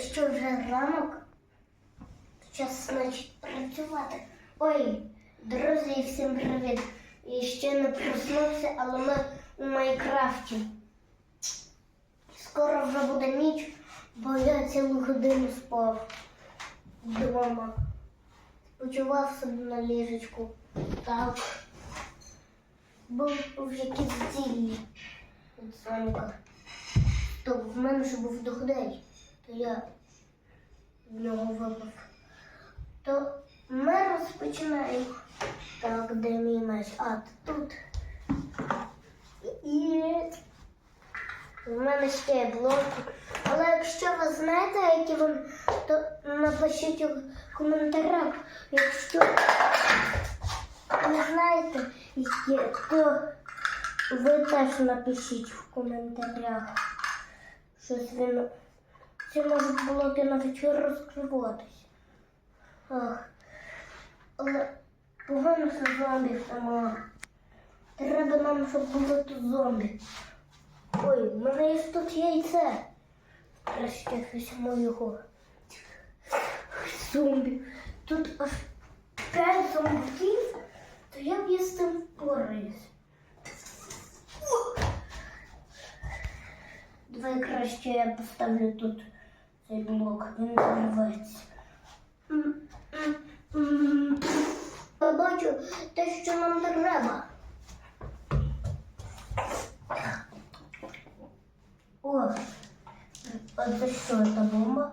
що вже ранок? Час, значить, працювати. Ой, друзі, всім привіт. Я ще не проснувся, але ми у Майнкрафті. Скоро вже буде ніч, бо я цілу годину спав вдома. Почував себе на ліжечку. Так. Був в якійсь ділі від Соніка. То в мене ж був доходей, то я в нього випав. То ми розпочинаємо. Так, де мій меч? А, тут. І в мене ще є блоки. Але якщо ви знаєте, які вони, то напишіть у коментарях. Якщо не знаєте, то ви теж напишіть в коментарях. Щось він. Ці можуть блоки навіть розкриватись. Ах. Але погано, що зомбів нема. Треба нам, щоб були тут зомбі. Ой, в мене є тут яйце. Краще візьму його. Зомбі. Тут аж п'ять зомбів, то я з цим впораюсь? Давай краще я поставлю тут цей блок, він. Я бачу те, що нам треба. О, а це що, це бомба?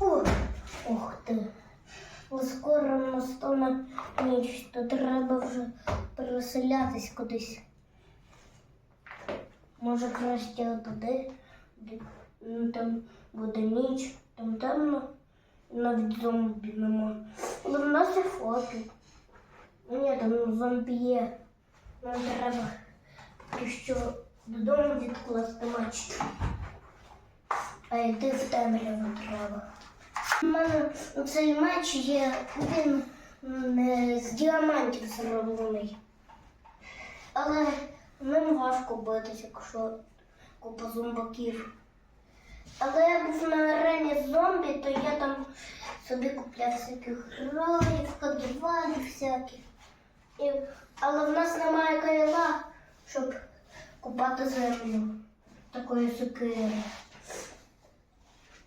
О, ух ти. Але скоро настане ніч, то треба вже переселятись кудись. Може краще туди, там буде ніч, там темно, навіть зомбі нема. Але в нас є фото. Ні, там зомбі є. Нам треба поки що додому відкласти меч. А йти в темряву треба. У мене цей меч є, він не з діамантів зроблений. Але ним важко битися, якщо купа зомбаків. Але я був на арені зомбі, то я там собі купляв всяких героїв, кадувалів всяких. І, але в нас немає кайла, щоб купати землю такої сокири.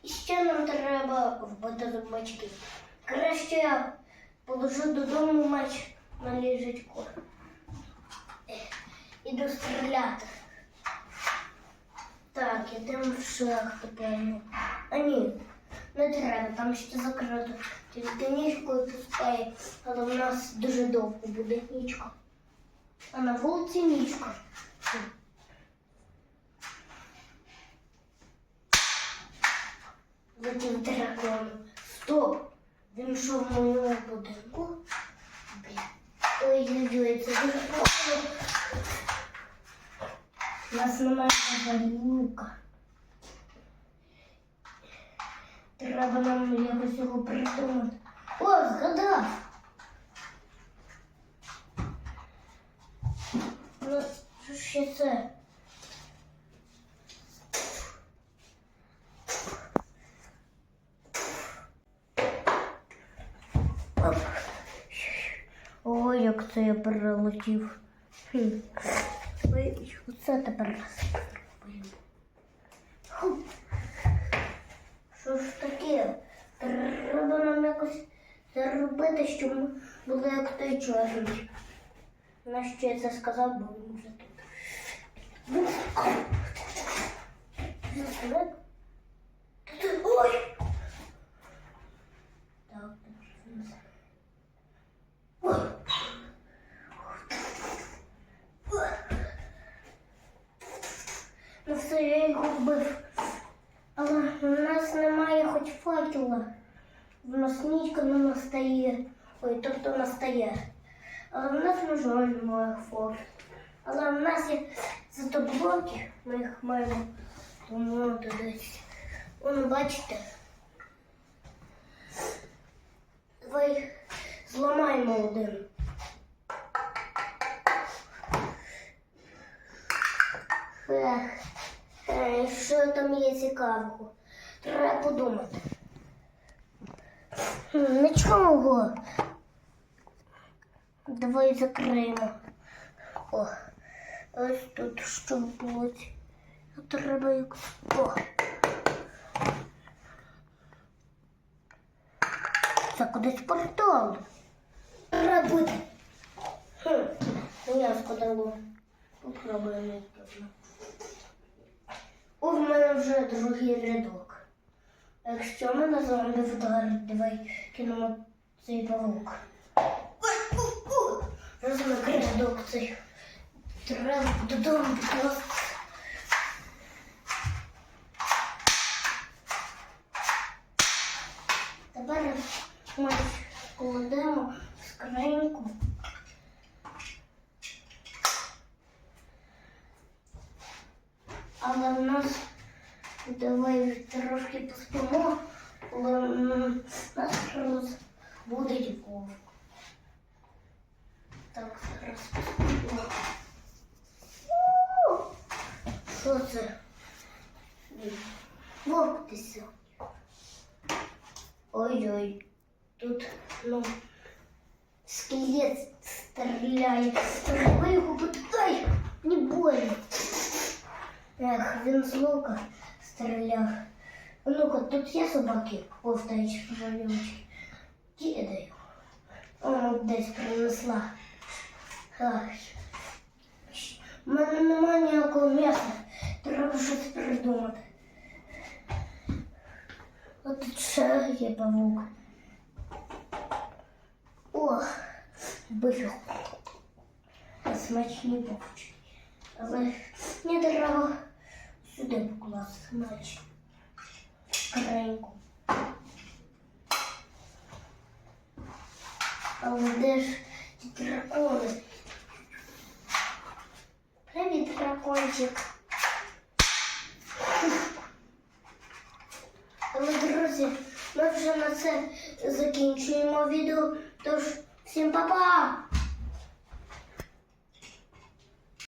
І ще нам треба вбити зубачки. Краще я положу додому меч на ліжечку. Іду стріляти. Так, ідемо в шахту, певно. А ні, не треба, там ще закрито. Тільки ніжкою пускає, але в нас дуже довго буде нічка. А на вулиці нічка. Летів дракон. Стоп! Він що в моєму будинку? Бля. Ой-ой-ой, це дуже погано. У нас немає лука. Треба нам якось його придумати. О, згадав! Ну, що ще це? Ой, як це я перелетів. Хм. Тепер спробуємо. Що ж таке? Треба нам якось заробити, щоб ми були як той чорний. Нащо я це сказав, бо він вже тут. Ой! Так, так, Ой! Ну все, я його вбив. Але в нас немає хоч факела. В нас нічка не настає. Ой, тобто настає. Але в нас на жаль немає факела. Але в нас є зато блоки, ми їх маємо. Тому десь. Вон бачите. Давай зламаємо один. Ех. Е, Що там є цікавого? Треба подумати. Нічого. Давай закриємо. О, ось тут що було. Треба як. О. Це кудись портал. Треба буде. Хм, я складало. Попробуємо тут. О, в мене вже другий рядок. Якщо мене зомбі вдарить, давай кинемо цей павук. Ой. Розмик рядок цей. Треба додому просто. Тепер ми кладемо в скриньку. Але в нас давай трошки поспимо, коли м, нас розбудить вовк. Так, зараз поспимо. У! Що це? Вовк ти сьогодні. Ой-ой, тут, ну, скелет стріляє. Треба його питай, не больно. Ех, він з лука стріляв. Ну-ка, тут є собаки, повтають малючки. Кидаю. О, десь принесла. Ах. У мене немає ніякого м'яса. Треба щось придумати. От тут ще є павук. Ох, бив. Смачні павучки. Але не треба сюди покласти, наче. Креньку. Але де ж ті дракони? Привіт, дракончик. Але, друзі, ми вже на це закінчуємо відео. Тож, всім па-па!